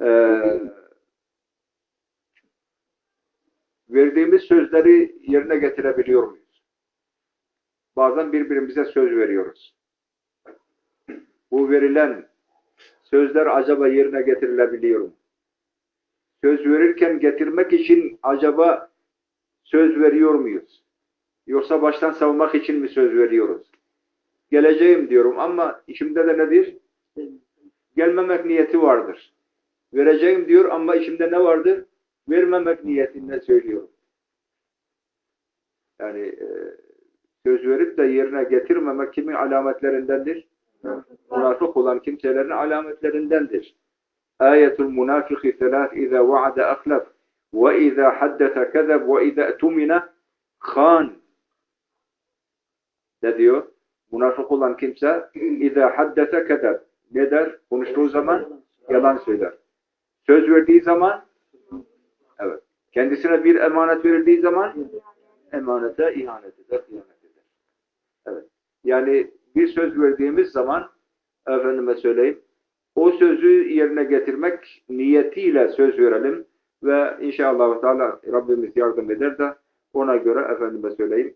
Ee, verdiğimiz sözleri yerine getirebiliyor muyuz? Bazen birbirimize söz veriyoruz. Bu verilen sözler acaba yerine getirilebiliyor mu? Söz verirken getirmek için acaba söz veriyor muyuz? Yoksa baştan savunmak için mi söz veriyoruz? Geleceğim diyorum ama içimde de nedir? Gelmemek niyeti vardır. Vereceğim diyor ama içimde ne vardır? Vermemek niyetinde söylüyorum. Yani e, söz verip de yerine getirmemek kimin alametlerindendir? Münafık olan kimselerin alametlerindendir. Ayetul münafiki selat iza vaada ahlaf ve iza haddese kezeb ve iza etumine khan. Ne diyor? Münafık olan kimse iza haddese kezeb. Ne der? Konuştuğu zaman yalan söyler. Söz verdiği zaman evet. Kendisine bir emanet verildiği zaman emanete ihanet eder, ihanet eder. Evet. Yani bir söz verdiğimiz zaman efendime söyleyeyim o sözü yerine getirmek niyetiyle söz verelim ve inşallah Teala Rabbimiz yardım eder de ona göre efendime söyleyeyim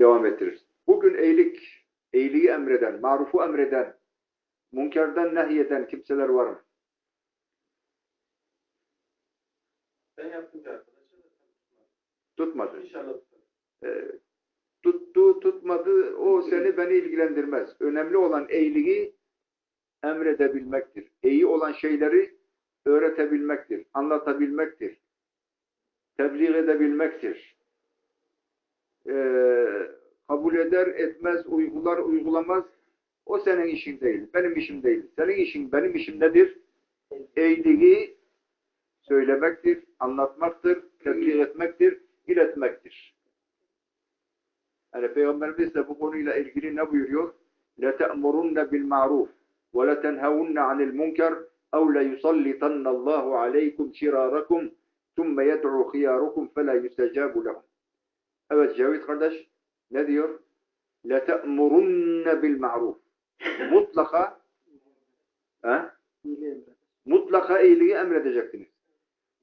devam ettiririz. Bugün iyilik, iyiliği emreden, marufu emreden, münkerden nehyeden kimseler var mı? Ben bir arkadaşa da Tutmadı. İnşallah tutar. Ee, tuttu, tutmadı o seni beni ilgilendirmez. Önemli olan iyiliği emredebilmektir. İyi olan şeyleri öğretebilmektir, anlatabilmektir, tebliğ edebilmektir. Ee, kabul eder, etmez, uygular, uygulamaz. O senin işin değil, benim işim değil. Senin işin, benim işim nedir? İyiliği söylemektir, anlatmaktır, tebliğ etmektir, iletmektir. Yani Peygamberimiz de bu konuyla ilgili ne buyuruyor? لَتَأْمُرُنَّ بِالْمَعْرُوفِ وَلَتَنْهَوُنَّ عَنِ الْمُنْكَرِ اَوْ لَيُسَلِّطَنَّ اللّٰهُ عَلَيْكُمْ شِرَارَكُمْ ثُمَّ يَدْعُوا خِيَارُكُمْ فَلَا يُسْتَجَابُ لَهُمْ Evet Cevit kardeş ne diyor? لَتَأْمُرُنَّ بِالْمَعْرُوفِ Mutlaka he? mutlaka iyiliği emredeceksiniz.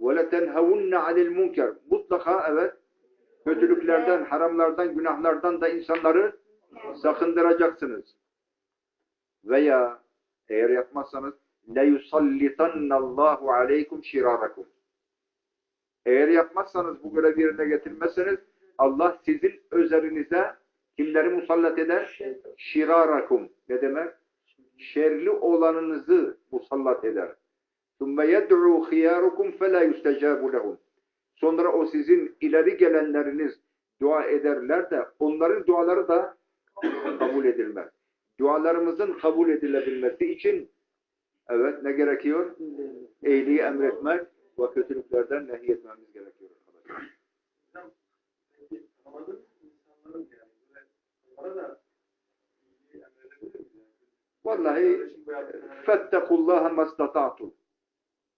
وَلَتَنْهَوُنَّ عَنِ الْمُنْكَرِ Mutlaka evet kötülüklerden, haramlardan, günahlardan da insanları sakındıracaksınız. Veya eğer yapmazsanız لَيُسَلِّطَنَّ اللّٰهُ عَلَيْكُمْ شِرَارَكُمْ Eğer yapmazsanız bu görevi yerine getirmezseniz Allah sizin üzerinize kimleri musallat eder? Şirarakum. Ne demek? Şerli olanınızı musallat eder. ثُمَّ يَدْعُوا خِيَارُكُمْ فَلَا يُسْتَجَابُ لَهُمْ Sonra o sizin ileri gelenleriniz dua ederler de onların duaları da kabul edilmez. Dualarımızın kabul edilebilmesi için evet ne gerekiyor? İyiliği emretmek ve kötülüklerden nehyetmemiz gerekiyor. arkadaşlar. Tanımadığım insanların yani böyle bana da iyiliği emredebilir miyim yani? Vallahi Kardeşim bu yaptığını- fettekullaha mastata'tum.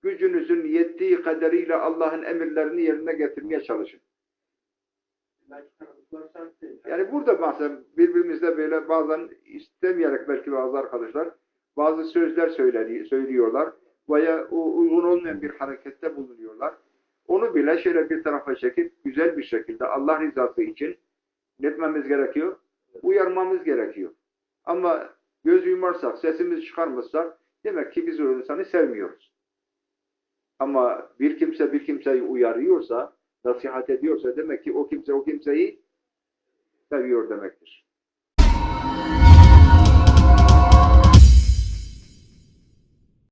Gücünüzün yettiği kadarıyla Allah'ın emirlerini yerine getirmeye çalışın. Yani burada bazen birbirimizle böyle bazen istemeyerek belki bazı arkadaşlar bazı sözler söyledi- söylüyorlar veya uygun olmayan bir harekette bulunuyorlar. Onu bile şöyle bir tarafa çekip güzel bir şekilde Allah rızası için ne etmemiz gerekiyor? Uyarmamız gerekiyor. Ama göz yumarsak, sesimizi çıkarmazsak demek ki biz o insanı sevmiyoruz. Ama bir kimse bir kimseyi uyarıyorsa, nasihat ediyorsa demek ki o kimse o kimseyi seviyor demektir.